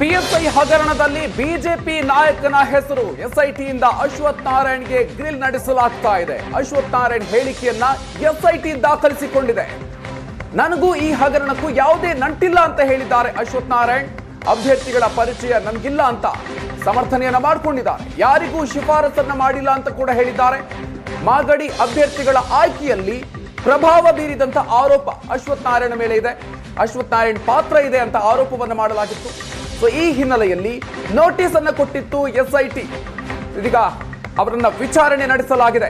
PSI ಹಗರಣದಲ್ಲಿ BJP ನಾಯಕನ ಹೆಸರು. ಎಸ್ಐಟಿಯಿಂದ ಅಶ್ವಥ್ ನಾರಾಯಣ್ಗೆ ಗ್ರಿಲ್ ನಡೆಸಲಾಗ್ತಾ ಇದೆ. ಅಶ್ವಥ್ ನಾರಾಯಣ್ ಹೇಳಿಕೆಯನ್ನ ಎಸ್ಐಟಿ ದಾಖಲಿಸಿಕೊಂಡಿದೆ. ನನಗೂ ಈ ಹಗರಣಕ್ಕೂ ಯಾವುದೇ ನಂಟಿಲ್ಲ ಅಂತ ಹೇಳಿದ್ದಾರೆ ಅಶ್ವಥ್ ನಾರಾಯಣ್. ಅಭ್ಯರ್ಥಿಗಳ ಪರಿಚಯ ನನಗಿಲ್ಲ ಅಂತ ಸಮರ್ಥನೆಯನ್ನ ಮಾಡಿಕೊಂಡಿದ್ದಾರೆ. ಯಾರಿಗೂ ಶಿಫಾರಸನ್ನ ಮಾಡಿಲ್ಲ ಅಂತ ಕೂಡ ಹೇಳಿದ್ದಾರೆ. ಮಾಗಡಿ ಅಭ್ಯರ್ಥಿಗಳ ಆಯ್ಕೆಯಲ್ಲಿ ಪ್ರಭಾವ ಬೀರಿದಂತ ಆರೋಪ ಅಶ್ವಥ್ ನಾರಾಯಣ ಮೇಲೆ ಇದೆ. ಅಶ್ವಥ್ ನಾರಾಯಣ್ ಪಾತ್ರ ಇದೆ ಅಂತ ಆರೋಪವನ್ನು ಮಾಡಲಾಗಿತ್ತು. ಸೊ ಈ ಹಿನ್ನೆಲೆಯಲ್ಲಿ ನೋಟಿಸ್ ಅನ್ನು ಕೊಟ್ಟಿತ್ತು ಎಸ್ಐಟಿ ಇದೀಗ ಅವರನ್ನ ವಿಚಾರಣೆ ನಡೆಸಲಾಗಿದೆ.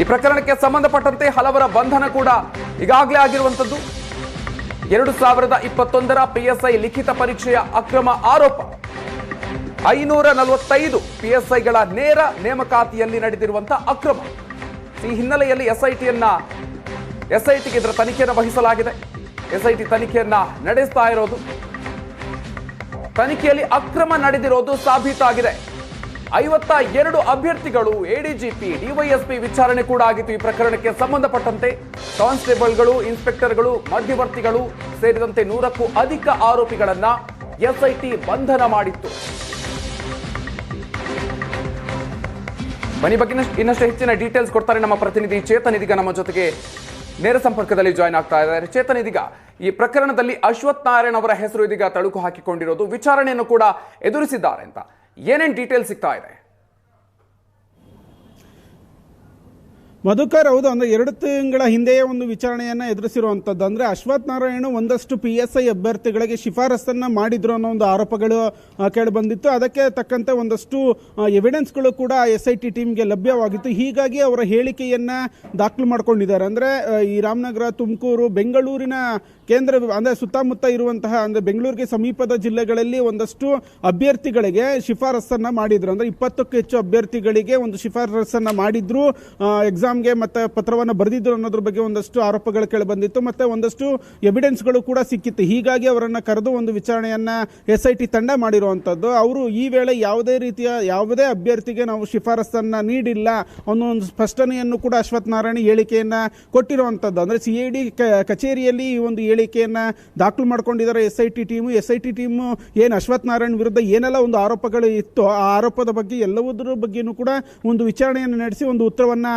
ಈ ಪ್ರಕರಣಕ್ಕೆ ಸಂಬಂಧಪಟ್ಟಂತೆ ಹಲವರ ಬಂಧನ ಕೂಡ ಈಗಾಗಲೇ ಆಗಿರುವಂತದ್ದು ಎರಡು ಸಾವಿರದ ಇಪ್ಪತ್ತೊಂದರ ಪಿಎಸ್ಐ ಲಿಖಿತ ಪರೀಕ್ಷೆಯ ಅಕ್ರಮ ಆರೋಪ. ಐನೂರ ನಲವತ್ತೈದು ಪಿಎಸ್ಐಗಳ ನೇರ ನೇಮಕಾತಿಯಲ್ಲಿ ನಡೆದಿರುವಂತಹ ಅಕ್ರಮ. ಈ ಹಿನ್ನೆಲೆಯಲ್ಲಿ ಎಸ್ಐಟಿಯನ್ನ ಎಸ್ಐಟಿಗೆ ಇದರ ತನಿಖೆಯನ್ನು ವಹಿಸಲಾಗಿದೆ. ಎಸ್ಐಟಿ ತನಿಖೆಯನ್ನ ನಡೆಸ್ತಾ ಇರೋದು. ತನಿಖೆಯಲ್ಲಿ ಅಕ್ರಮ ನಡೆದಿರೋದು ಸಾಬೀತಾಗಿದೆ ಐವತ್ತ ಎರಡು ಅಭ್ಯರ್ಥಿಗಳು ಎಡಿಜಿಪಿ, ಡಿವೈಎಸ್ಪಿ ವಿಚಾರಣೆ ಕೂಡ ಆಗಿತ್ತು ಈ ಪ್ರಕರಣಕ್ಕೆ ಸಂಬಂಧಪಟ್ಟಂತೆ. ಕಾನ್ಸ್ಟೇಬಲ್ಗಳು, ಇನ್ಸ್ಪೆಕ್ಟರ್ಗಳು, ಮಧ್ಯವರ್ತಿಗಳು ಸೇರಿದಂತೆ ನೂರಕ್ಕೂ ಅಧಿಕ ಆರೋಪಿಗಳನ್ನ ಎಸ್ಐಟಿ ಬಂಧನ ಮಾಡಿತ್ತು. ಬನ್ನಿ, ಬಗ್ಗೆ ಇನ್ನಷ್ಟು ಹೆಚ್ಚಿನ ಡೀಟೇಲ್ಸ್ ಕೊಡ್ತಾರೆ ನಮ್ಮ ಪ್ರತಿನಿಧಿ ಚೇತನ್ ಇದೀಗ ನಮ್ಮ ಜೊತೆಗೆ. ನೇರ ಸಂಪರ್ಕದಲ್ಲಿ ಜಾಯ್ನ್ ಆಗ್ತಾ ಇದ್ದಾರೆ. ಚೇತನ್ ಇದೀಗ ಈ ಪ್ರಕರಣದಲ್ಲಿ ಅಶ್ವಥ್ ನಾರಾಯಣ್ ಅವರ ಹೆಸರು ಇದೀಗ ತಳುಕು ಹಾಕಿಕೊಂಡಿರೋದು. ವಿಚಾರಣೆಯನ್ನು ಕೂಡ ಎದುರಿಸಿದ್ದಾರೆ ಅಂತ. ಏನೇನು ಡೀಟೇಲ್ ಸಿಗ್ತಾ ಇದೆ? ಮಧುಕರ್ ಹೌದು, ಅಂದ್ರೆ ಎರಡು ತಿಂಗಳ ಹಿಂದೆಯೇ ಒಂದು ವಿಚಾರಣೆಯನ್ನು ಎದುರಿಸಿರುವಂತದ್ದು. ಅಂದ್ರೆ ಅಶ್ವಥ್ ನಾರಾಯಣ ಒಂದಷ್ಟು ಪಿ ಎಸ್ ಐ ಅಭ್ಯರ್ಥಿಗಳಿಗೆ ಶಿಫಾರಸನ್ನ ಮಾಡಿದ್ರು ಅನ್ನೋ ಒಂದು ಆರೋಪಗಳು ಕೇಳಿ ಬಂದಿತ್ತು ಅದಕ್ಕೆ ತಕ್ಕಂತೆ ಒಂದಷ್ಟು ಎವಿಡೆನ್ಸ್ಗಳು ಕೂಡ ಎಸ್ ಐ ಟಿ ಟೀಮ್ಗೆ ಲಭ್ಯವಾಗಿತ್ತು. ಹೀಗಾಗಿ ಅವರ ಹೇಳಿಕೆಯನ್ನು ದಾಖಲು ಮಾಡ್ಕೊಂಡಿದ್ದಾರೆ. ಅಂದ್ರೆ ಈ ರಾಮನಗರ, ತುಮಕೂರು, ಬೆಂಗಳೂರಿನ ಕೇಂದ್ರ ಅಂದ್ರೆ ಸುತ್ತಮುತ್ತ ಇರುವಂತಹ, ಅಂದ್ರೆ ಬೆಂಗಳೂರಿಗೆ ಸಮೀಪದ ಜಿಲ್ಲೆಗಳಲ್ಲಿ ಒಂದಷ್ಟು ಅಭ್ಯರ್ಥಿಗಳಿಗೆ ಶಿಫಾರಸನ್ನ ಮಾಡಿದ್ರು. ಅಂದ್ರೆ ಇಪ್ಪತ್ತಕ್ಕೂ ಹೆಚ್ಚು ಅಭ್ಯರ್ಥಿಗಳಿಗೆ ಒಂದು ಶಿಫಾರಸನ್ನ ಮಾಡಿದ್ರು. ಎಕ್ಸಾಮ್ಗೆ ಮತ್ತೆ ಪತ್ರವನ್ನು ಬರೆದಿದ್ರು ಅನ್ನೋದ್ರ ಬಗ್ಗೆ ಒಂದಷ್ಟು ಆರೋಪಗಳು ಕೇಳಿ ಬಂದಿತ್ತು, ಮತ್ತೆ ಒಂದಷ್ಟು ಎವಿಡೆನ್ಸ್ಗಳು ಕೂಡ ಸಿಕ್ಕಿತ್ತು. ಹೀಗಾಗಿ ಅವರನ್ನು ಕರೆದು ಒಂದು ವಿಚಾರಣೆಯನ್ನ ಎಸ್ ಐ ಟಿ ತಂಡ ಮಾಡಿರುವಂತದ್ದು. ಅವರು ಈ ವೇಳೆ ಯಾವುದೇ ರೀತಿಯ, ಯಾವುದೇ ಅಭ್ಯರ್ಥಿಗೆ ನಾವು ಶಿಫಾರಸನ್ನ ನೀಡಿಲ್ಲ ಅನ್ನೋ ಸ್ಪಷ್ಟನೆಯನ್ನು ಕೂಡ ಅಶ್ವಥ್ ನಾರಾಯಣ ಹೇಳಿಕೆಯನ್ನ ಕೊಟ್ಟಿರುವಂತದ್ದು. ಅಂದ್ರೆ ಸಿ ಐ ಡಿ ಕಚೇರಿಯಲ್ಲಿ ಈ ಒಂದು ಹೇಳಿಕೆಯನ್ನ ದಾಖಲು ಮಾಡ್ಕೊಂಡಿದ್ದಾರೆ S I T team. S I T team ಏನು ಅಶ್ವಥ್ ನಾರಾಯಣ್ ವಿರುದ್ಧ ಏನೆಲ್ಲ ಒಂದು ಆರೋಪಗಳು ಇತ್ತು, ಆ ಆರೋಪದ ಬಗ್ಗೆ ಎಲ್ಲವುದರ ಬಗ್ಗೆಯೂ ಕೂಡ ಒಂದು ವಿಚಾರಣೆಯನ್ನು ನಡೆಸಿ ಒಂದು ಉತ್ತರವನ್ನ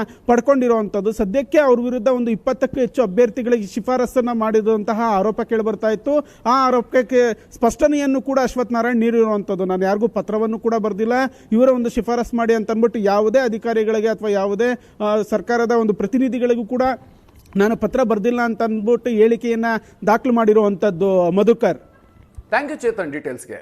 ಪಡ್ಕೊಂಡಿರುವಂತದ್ದು ಸದ್ಯಕ್ಕೆ ಅವ್ರ ವಿರುದ್ಧ ಒಂದು ಇಪ್ಪತ್ತಕ್ಕೂ ಹೆಚ್ಚು ಅಭ್ಯರ್ಥಿಗಳಿಗೆ ಶಿಫಾರಸ್ಸನ್ನು ಮಾಡಿದಂತಹ ಆರೋಪ ಕೇಳಿಬರ್ತಾ ಇತ್ತು. ಆ ಆರೋಪಕ್ಕೆ ಸ್ಪಷ್ಟನೆಯನ್ನು ಕೂಡ ಅಶ್ವಥ್ ನಾರಾಯಣ್ ನೀಡಿರುವಂಥದ್ದು ನಾನು ಯಾರಿಗೂ ಪತ್ರವನ್ನು ಕೂಡ ಬರೆದಿಲ್ಲ. ಇವರ ಒಂದು ಶಿಫಾರಸ್ ಮಾಡಿ ಅಂತ ಅಂದ್ಬಿಟ್ಟು ಯಾವುದೇ ಅಧಿಕಾರಿಗಳಿಗೆ ಅಥವಾ ಯಾವುದೇ ಸರ್ಕಾರದ ಒಂದು ಪ್ರತಿನಿಧಿಗಳಿಗೂ ಕೂಡ ನಾನು ಪತ್ರ ಬರೆದಿಲ್ಲ ಅಂತ ಅಂದ್ಬಿಟ್ಟು ಹೇಳಿಕೆಯನ್ನು ದಾಖಲು ಮಾಡಿರುವಂಥದ್ದು ಮಧುಕರ್. Thank you Chetan ಡೀಟೇಲ್ಸ್ಗೆ